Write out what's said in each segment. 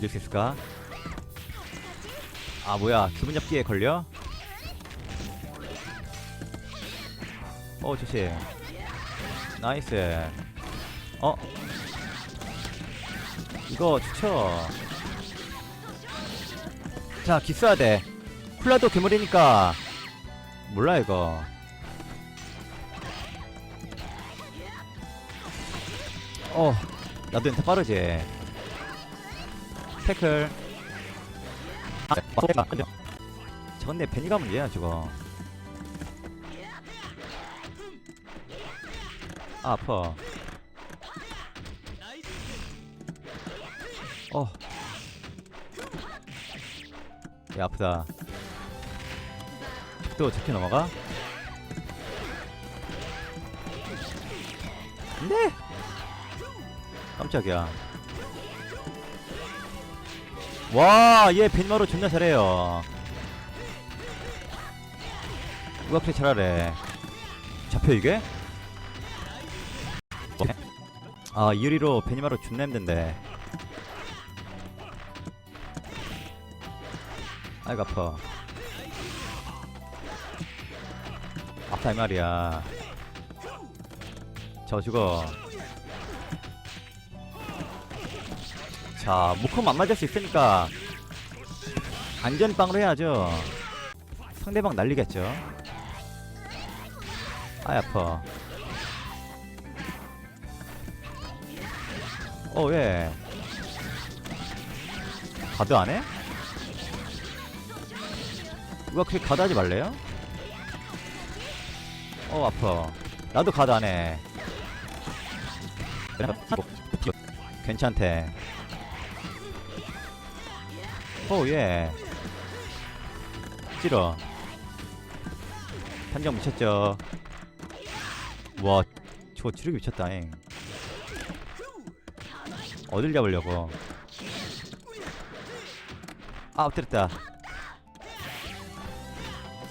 이길 수 있을까? 아 뭐야. 기분 잡기에 걸려? 어 조심 나이스. 어? 이거 좋죠? 자 기써야 돼. 쿨라도 괴물이니까. 몰라 이거. 어 나도 인터 빠르지 태클. 아, 저건 내 베니가 문제야 저거. 아, 아파. 어. 야 아프다. 또 저렇게 넘어가? 네! 깜짝이야 와, 얘 벤마로 존나 잘해요. 그렇게 잘하래? 잡혀 이게? 아, 이유리로 베니마로 존나 힘든데. 아이고 아파. 아파 이 말이야. 저 죽어. 자, 무컴 안 맞을 수 있으니까 안전빵으로 해야죠. 상대방 날리겠죠. 아, 아파. 어, 왜? 가드 안 해? 누가 그렇게 가드 하지 말래요? 어, 아파. 나도 가드 안 해. 괜찮대. 오, 예. 찌러. 판정 미쳤죠. 와, 저 지르기 미쳤다잉. 어딜 잡으려고. 아, 엎드렸다.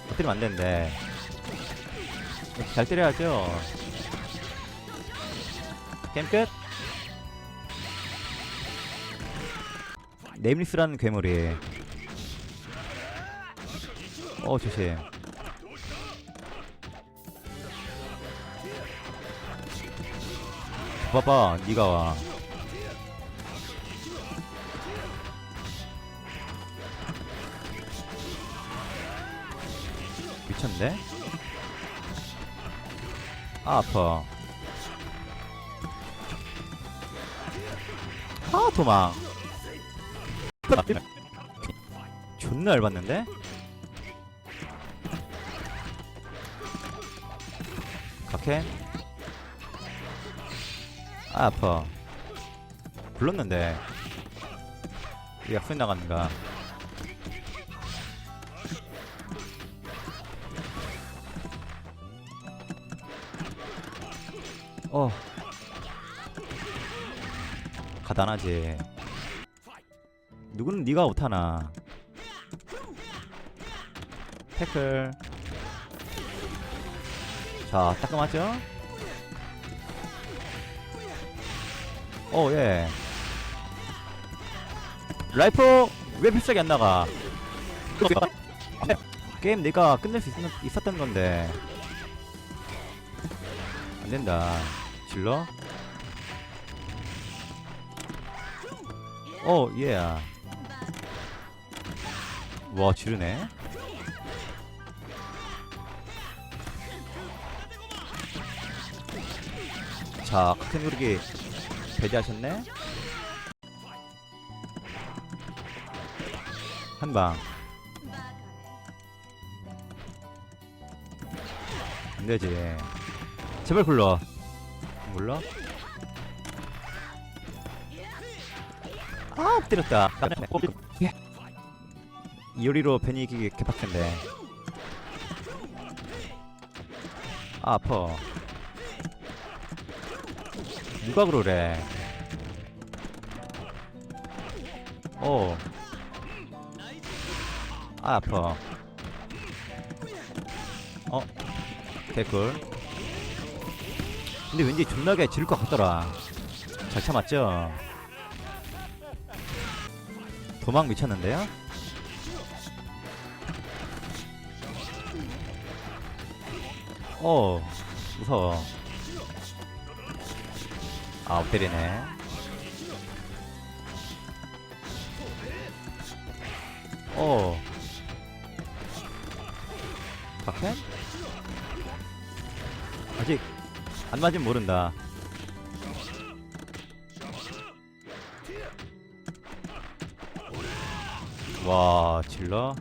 엎드리면 안 되는데. 이렇게 잘 때려야죠. 게임 끝? 네임리스라는 괴물이. 어 조심. 봐봐 니가 와. 미쳤네? 아 아파. 아 도망 존나 열받는데? 각해? 아 아파. 불렀는데. 이 약속 나갔는가 어. 가단하지 누구는 네가 못하나. 태클. 자 따끔하죠? 오예. 라이프 왜 필살기 안 나가? 게임 내가 끝낼 수 있, 있었던 건데. 안 된다. 질러? 오 예. 와 지르네. 자 같은 누르기 배제하셨네. 한방. 안되지. 제발 굴러. 굴러 아 엎드렸다. 예. 이효리로 벤이 이기기 개빡센데. 아 아파. 누가 그러래? 어. 아 아파. 어 개꿀. 근데 왠지 존나게 지를 것 같더라. 잘 참았죠? 도망 미쳤는데요? 어, 무서워. 아, 엎드리네. 어. 박해? 아직 안 맞으면 모른다. 와, 질러.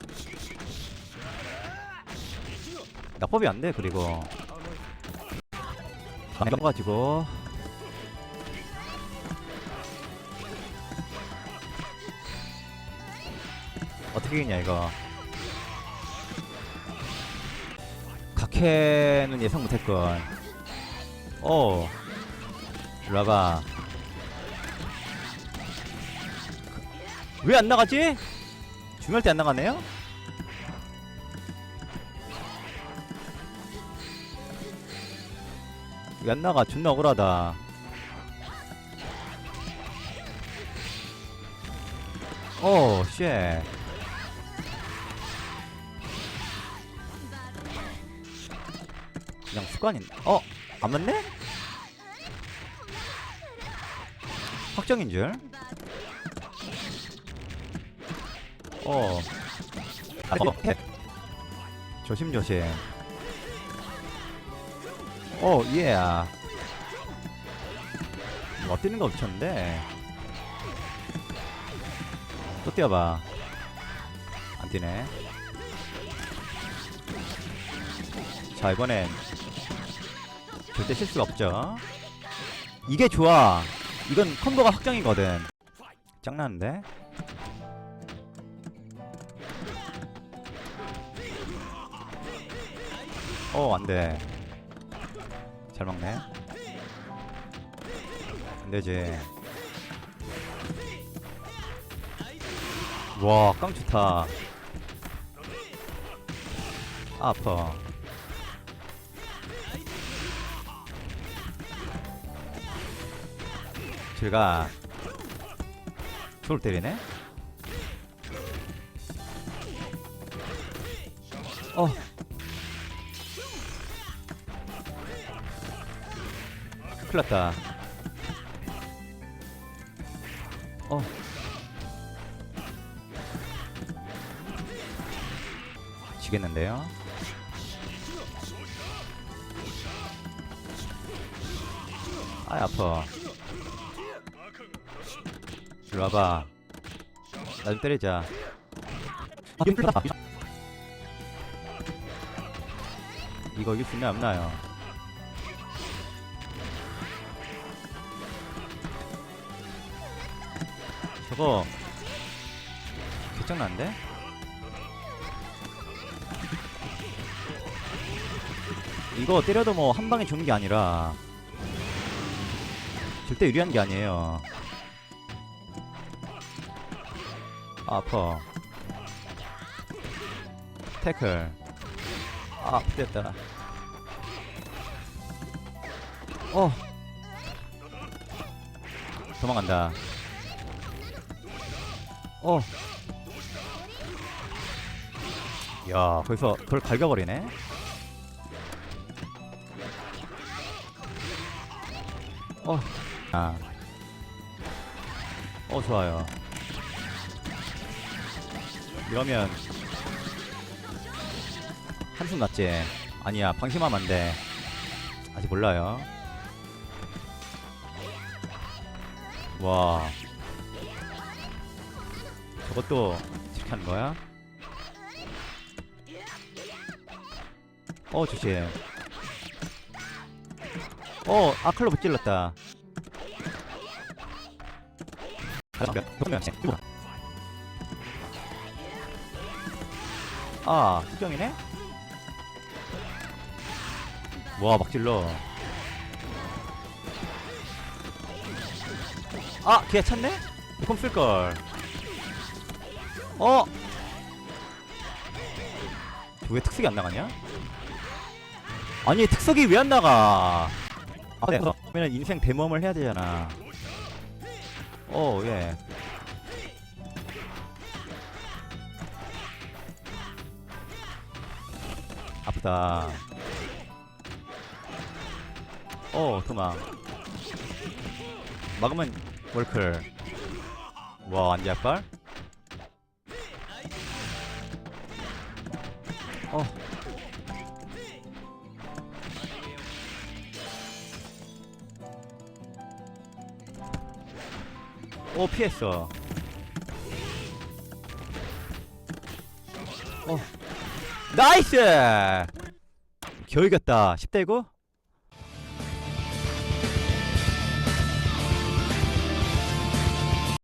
낙법이 안 돼, 그리고. 가가지고 어떻게 했냐, 이거. 각해는 예상 못했건. 어. 일로 와봐. 왜 안 나가지? 중요할 때 안 나가네요? 왜안 나가? 존나 억울하다. 오, 쉣. 그냥 습관인. 어, 안 맞네? 확정인 줄. 어. 아, 어, 해. 조심조심. 오, 예. 뭐 뛰는 거 없쳤는데. 또 뛰어봐. 안 뛰네. 자, 이번엔 절대 실수가 없죠. 이게 좋아. 이건 콤보가 확정이거든. 짱나는데? 어, 안 돼. 잘 먹네. 안 되지. 와, 깡 좋다. 아, 아파. 제가 저를 때리네? 어. 큰일 났다. 어. 지겠는데요? 아이, 아파. 일로 와봐. 나 좀 때리자. 아, 힘들다. 이거 이길 수 있나 없나요? 저거 개짱난데? 이거 때려도 뭐 한 방에 죽는 게 아니라 절대 유리한 게 아니에요. 아, 아파. 태클. 아, 됐다. 어. 도망간다. 어. 야, 거기서 그걸 갈겨버리네? 어. 아. 어, 좋아요. 이러면 한숨 났지? 아니야 방심하면 안 돼 아직 몰라요 와 저것도 이렇게 하는 거야? 어 조심 어 아클로 못 찔렀다 아, 특정이네? 와, 막 질러. 아, 기아 찼네? 콤 쓸걸. 어! 왜 특색이 안 나가냐? 아니 특색이 왜 안 나가? 아, 네. 그래, 그러면 인생 대모험을 해야 되잖아. 어, 예. 아프다. 어, 도망. 막으면 월클. 와, 안지약발? 어. 오, 피했어. 어. 나이스! 겨우 이겼다. 10대 9?